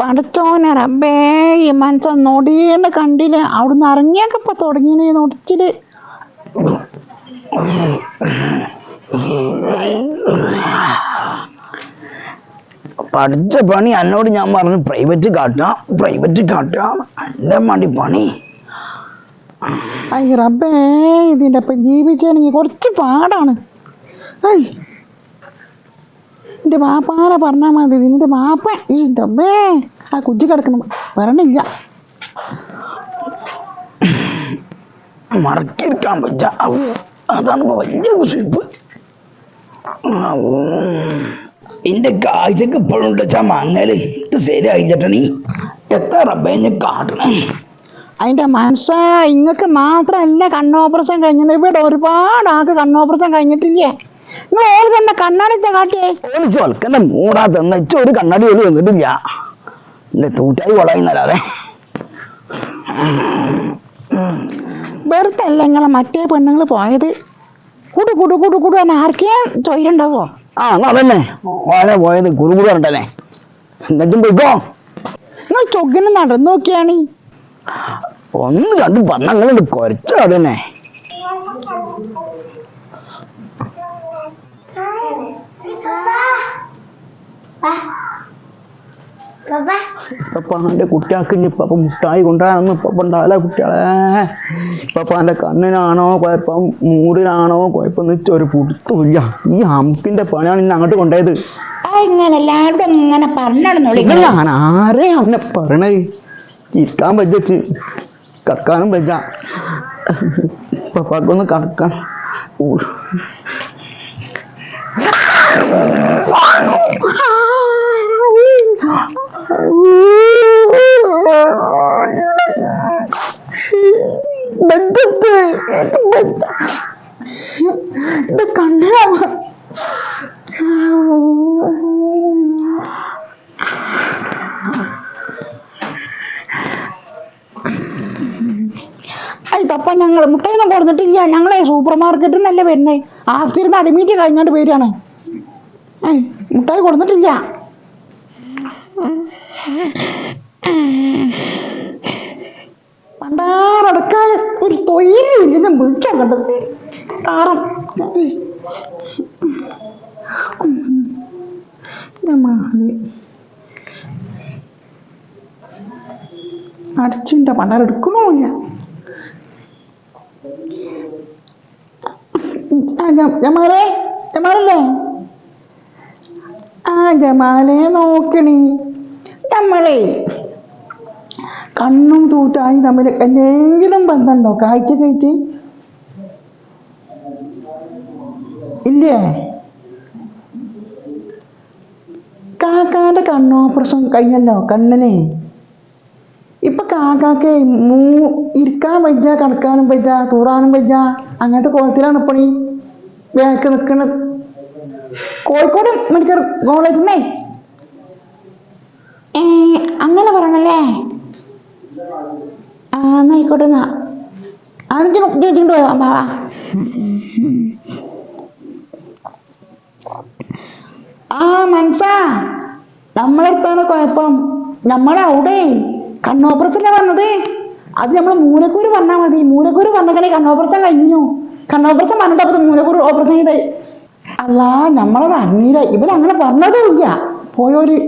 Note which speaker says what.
Speaker 1: പഠിച്ചോനെ റബ്ബേ ഈ മനസ്സൻ നൊടിയെന്ന് കണ്ടില്ല? അവിടുന്ന് ഇറങ്ങിയൊക്കെ തുടങ്ങിയ നൊടിച്ചിൽ
Speaker 2: പഠിച്ച പണി എന്നോട് ഞാൻ പറഞ്ഞു പ്രൈവറ്റ് കാട്ടാം പ്രൈവറ്റ് കാട്ടാം. എന്റെ മടി പണി?
Speaker 1: ഐ റബ്ബേ ഇതിന്റെ ജീവിച്ചാണെങ്കിൽ കുറച്ച് പാടാണ്. ഐ എന്റെ വാപ്പാനെ പറഞ്ഞാൽ മതി. ഇതിന്റെ വാപ്പ. ഈ ഡബ്ബേ ആ കുറ്റി കിടക്കണം. വരണില്ല.
Speaker 2: മറക്കിരിക്കാൻ പറ്റ അതാണ് വലിയ കുസിപ്പ് എന്റെ കാഴ്ചക്ക് ഇപ്പോഴും വെച്ചാ മങ്ങൽ. ഇത് ശരിയായിട്ടണീ എത്ര റബ്ബേനെ കാട്ടണം
Speaker 1: അതിന്റെ മനസ്സാ ഇങ്ങക്ക് മാത്രമല്ല കണ്ണോപ്പറേഷൻ കഴിഞ്ഞത് ഇവിടെ ഒരുപാട് ആൾക്ക് കണ്ണോപ്പറേഷൻ കഴിഞ്ഞിട്ടില്ലേ? ഓൾ തന്നെ കണ്ണാടിത്തെ കാട്ടിയേ.
Speaker 2: ഓന് ചൊൽക്കന്റെ മൂടാ തന്ന. ഇച്ച ഒരു കണ്ണാടി പോലും വന്നിട്ടില്ല എന്റെ തൂറ്റായി കൊളയുന്നല്ലാതെ
Speaker 1: വെറുതെ അല്ല നിങ്ങളെ മറ്റേ പെണ്ണുങ്ങൾ പോയത്? കുടു കുടു കുടു കുടു എന്ന് ആർക്കേ ചോയിലുണ്ടാവോ
Speaker 2: ആ എന്നാ അതന്നെ. ഓനെ പോയത് കുറുകുറു പറഞ്ഞേ എന്നിട്ടും പോയിക്കോ.
Speaker 1: നിങ്ങൾ ചൊഗ്ഗിന് നടന്നു നോക്കിയാണ്.
Speaker 2: ഒന്ന് രണ്ട് പറഞ്ഞങ്ങളുണ്ട് കുറച്ച് അതന്നെ. ഇപ്പപ്പാന്റെ കുട്ടിയാക്ക് ഇപ്പൊ മുട്ടായി കൊണ്ടുവരാനൊന്നും ഇപ്പൊ ഉണ്ടാവില്ല കുട്ടികളെ. പപ്പാന്റെ കണ്ണിനാണോ കുഴപ്പം മൂടിനാണോ കുഴപ്പം വെച്ചാൽ ഒരു പുടുത്തുമില്ല ഈ അമുക്കിന്റെ പണിയാണ് ഇന്ന് അങ്ങോട്ട് കൊണ്ടുപോയത്. നിങ്ങൾ ഞാൻ ആരെ അങ്ങനെ പറയണേ? ഇരിക്കാൻ പറ്റി കക്കാനും പറ്റ പപ്പാക്കൊന്ന് കടക്കാൻ ഇത്
Speaker 1: ഞങ്ങൾ മുട്ടയൊന്നും കൊടുത്തിട്ടില്ല. ഞങ്ങളെ സൂപ്പർ മാർക്കറ്റിൽ നിന്നല്ലേ വരുന്നേ. ആഫ്റ്ററിന്ന് അടിമീറ്റ് കഴിഞ്ഞോണ്ട് പേരാണ്. മുട്ടായി കൊടുത്തിട്ടില്ല. ഒരു തൊഴിലില്ല ഞാൻ വിളിക്കാൻ കണ്ടത്. താറം അടച്ചിന്റെ പണ്ടാരം എടുക്കണമില്ല ജമാലേ ജമാലല്ലേ? ആ ജമാലെ നോക്കണേ. നമ്മളെ കണ്ണും തൂട്ടായി തമ്മിൽ എന്തെങ്കിലും ബന്ധമുണ്ടോ? കാഴ്ച കയറ്റി. ഇല്ലേ? കാക്കാന്റെ കണ്ണോ ഓപ്പറേഷൻ കഴിഞ്ഞല്ലോ കണ്ണിനെ ഇപ്പൊ കാക്കാക്ക് മൂ ഇരിക്കാൻ പറ്റ കടക്കാനും പറ്റ തൂറാനും പറ്റ അങ്ങനത്തെ കോലത്തിലാണ് ഇപ്പണി വേക്ക് നിൽക്കുന്നത് കോഴിക്കോട് മെഡിക്കൽ ഏ അങ്ങനെ പറയണല്ലേ? ആ എന്നാ. പോയാ ബാ ആ മനസ്സാ നമ്മളെടുത്താണ് കുഴപ്പം. നമ്മളവിടെ കണ്ണോപ്രസല്ലേ പറഞ്ഞത്? അത് നമ്മൾ മൂലക്കൂര് പറഞ്ഞാൽ മതി. മൂലക്കൂര് പറഞ്ഞേ കണ്ണോപ്രസം കഴിഞ്ഞു. കണ്ണോപ്രസം പറഞ്ഞിട്ട് മൂലക്കൂര് ഓപ്പറേഷൻ ചെയ്ത്. അല്ല നമ്മളത് അറിഞ്ഞില്ല. ഇവരങ്ങനെ പറഞ്ഞതും ഇല്ല. പോയോര്.